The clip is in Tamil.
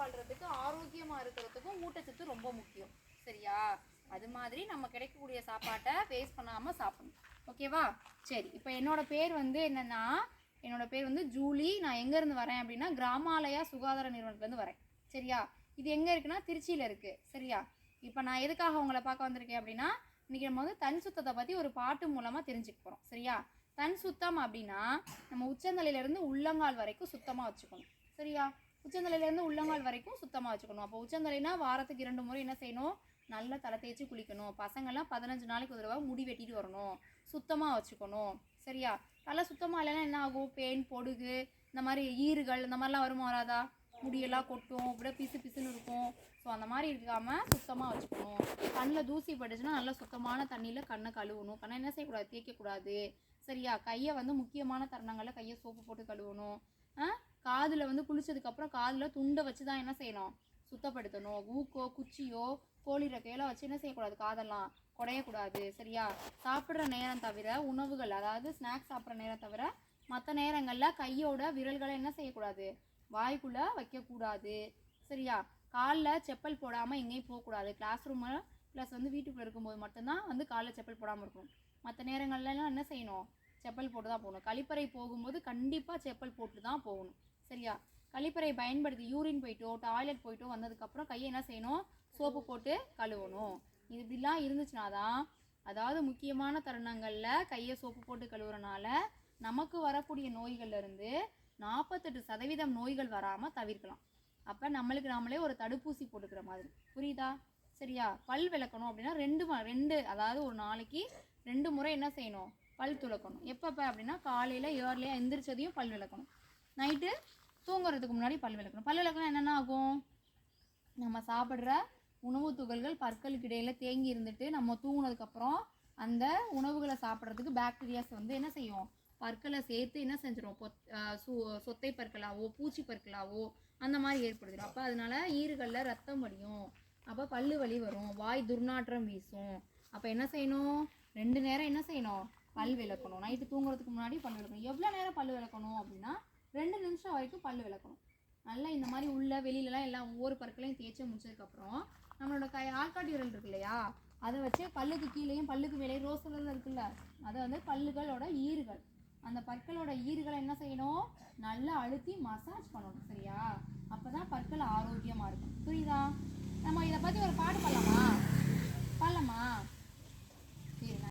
வாழ்றதுக்கு ஆரோக்கியமாக இருக்கிறதுக்கும் ஊட்டச்சத்து ரொம்ப முக்கியம். சரியா? அது மாதிரி நம்ம கிடைக்கக்கூடிய சாப்பாட்டை வேஸ்ட் பண்ணாமல் சாப்பிடணும். ஓகேவா? சரி இப்போ என்னோடய பேர் வந்து என்னன்னா என்னோடய பேர் வந்து ஜூலி. நான் எங்கேருந்து வரேன் அப்படின்னா கிராமாலயா சுகாதார நிறுவனத்துலேருந்து வரேன். சரியா? இது எங்கே இருக்குன்னா திருச்சியில் இருக்குது சரியா? இப்போ நான் எதுக்காக உங்களை பார்க்க வந்திருக்கேன் அப்படின்னா இன்றைக்கி நம்ம வந்து தன் சுத்தத்தை பற்றி ஒரு பாட்டு மூலமாக தெரிஞ்சுக்க போகிறோம் சரியா? தன் சுத்தம் அப்படின்னா நம்ம உச்சந்தலையிலேருந்து உள்ளங்கால் வரைக்கும் சுத்தமாக வச்சுக்கணும். சரியா? உச்சந்தலையிலேருந்து உள்ளங்கால் வரைக்கும் சுத்தமாக வச்சுக்கணும். அப்போ உச்சந்தலைனா வாரத்துக்கு இரண்டு முறை என்ன செய்யணும்? நல்லா தலை தேய்ச்சி குளிக்கணும். பசங்கள்லாம் பதினஞ்சு நாளைக்கு ஒரு தடவை முடி வெட்டிட்டு வரணும். சுத்தமாக வச்சுக்கணும். சரியா? தலை சுத்தமாக இல்லைன்னா என்ன ஆகும்? பேன் பொடுகு இந்த மாதிரி ஈறுகள் இந்த மாதிரிலாம் வருமா வராதா? முடியெல்லாம் கொட்டும். அப்படியே பிசு பிசுன்னு இருக்கும். ஸோ அந்த மாதிரி இருக்காமல் சுத்தமாக வச்சுக்கணும். கண்ணில் தூசி பட்டுச்சுன்னா நல்லா சுத்தமான தண்ணியில் கண்ணை கழுவணும். கண்ணை என்ன செய்யக்கூடாது? தேய்க்கக்கூடாது. சரியா? கையை வந்து முக்கியமான தருணங்களில் கையை சோப்பு போட்டு கழுவணும். காதில் வந்து குளிச்சதுக்கப்புறம் காதில் துண்டை வச்சு தான் என்ன செய்யணும்? சுத்தப்படுத்தணும். ஊக்கோ குச்சியோ கோழி ரெக்கையெல்லாம் வச்சு என்ன செய்யக்கூடாது? காதெல்லாம் குடையக்கூடாது. சரியா? சாப்பிட்ற நேரம் தவிர உணவுகள் அதாவது ஸ்நாக்ஸ் சாப்பிட்ற நேரம் தவிர மற்ற நேரங்களில் கையோட விரல்களை என்ன செய்யக்கூடாது? வாய்க்குள்ளே வைக்கக்கூடாது. சரியா? காலில் செப்பல் போடாமல் எங்கேயும் போகக்கூடாது. கிளாஸ் ரூமு ப்ளஸ் வந்து வீட்டுக்குள்ளே இருக்கும்போது மட்டும்தான் வந்து காலில் செப்பல் போடாமல் இருக்கணும். மற்ற நேரங்கள்லாம் என்ன செய்யணும்? செப்பல் போட்டு தான் போகணும். கழிப்பறை போகும்போது கண்டிப்பாக செப்பல் போட்டு தான் போகணும். சரியா? கழிப்பறை பயன்படுத்தி யூரின் போயிட்டோ டாய்லெட் போயிட்டோ வந்ததுக்கப்புறம் கையை என்ன செய்யணும்? சோப்பு போட்டு கழுவணும். இது இப்படிலாம் இருந்துச்சுனா தான் அதாவது முக்கியமான தருணங்களில் கையை சோப்பு போட்டு கழுவுறனால நமக்கு வரக்கூடிய நோய்கள்லேருந்து நாற்பத்தெட்டு சதவீதம் நோய்கள் வராமல் தவிர்க்கலாம். அப்போ நம்மளுக்கு நாமளே ஒரு தடுப்பூசி போட்டுக்கிற மாதிரி. புரியுதா? சரியா? பல் விளக்கணும் அப்படின்னா ரெண்டு ரெண்டு அதாவது ஒரு நாளைக்கு ரெண்டு முறை என்ன செய்யணும்? பல் துளக்கணும். எப்பப்போ அப்படின்னா காலையில் ஏர்லியாக எந்திரிச்சதையும் பல் விளக்கணும். நைட்டு தூங்குறதுக்கு முன்னாடி பல் விளக்கணும். பல் விளக்கணும் என்னென்ன ஆகும்? நம்ம சாப்பிட்ற உணவு துகள்கள் பற்களுக்கு இடையில் தேங்கி இருந்துட்டு நம்ம தூங்கினதுக்கப்புறம் அந்த உணவுகளை சாப்பிட்றதுக்கு பாக்டீரியாஸ் வந்து என்ன செய்யும்? பற்களை சேர்த்து என்ன செஞ்சிடும் பொத் சொத்தை பற்களாவோ பூச்சி பற்களாவோ அந்த மாதிரி ஏற்படுத்திடும். அப்போ அதனால ஈறுகளில் ரத்தம் வடியும். அப்போ பல்லு வலி வரும். வாய் துர்நாற்றம் வீசும். அப்போ என்ன செய்யணும்? ரெண்டு நேரம் என்ன செய்யணும்? பல் விளக்கணும். நைட்டு தூங்குறதுக்கு முன்னாடி பல் விளக்கணும். எவ்வளோ நேரம் பல் விளக்கணும் அப்படின்னா ரெண்டு நிமிஷம் வரைக்கும் பல் விளக்கணும். நல்லா இந்த மாதிரி உள்ள வெளியிலலாம் எல்லாம் ஒவ்வொரு பற்களையும் தேய்ச்சி முடிச்சதுக்கப்புறம் நம்மளோட கை ஆற்காட்டி விரல் இருக்கு இல்லையா? அதை வச்சு பல்லுக்கு கீழேயும் பல்லுக்கு மேலேயும் ரோஸ் கலரில் இருக்குல்ல? அதை வந்து பல்லுகளோட ஈறுகள். அந்த பற்களோட ஈறுகளை என்ன செய்யணும்? நல்லா அழுத்தி மசாஜ் பண்ணணும் சரியா? அப்போ தான் பற்கள் ஆரோக்கியமாக இருக்கும். புரியுதா? நம்ம இதை பற்றி ஒரு பாட்டு பண்ணலாமா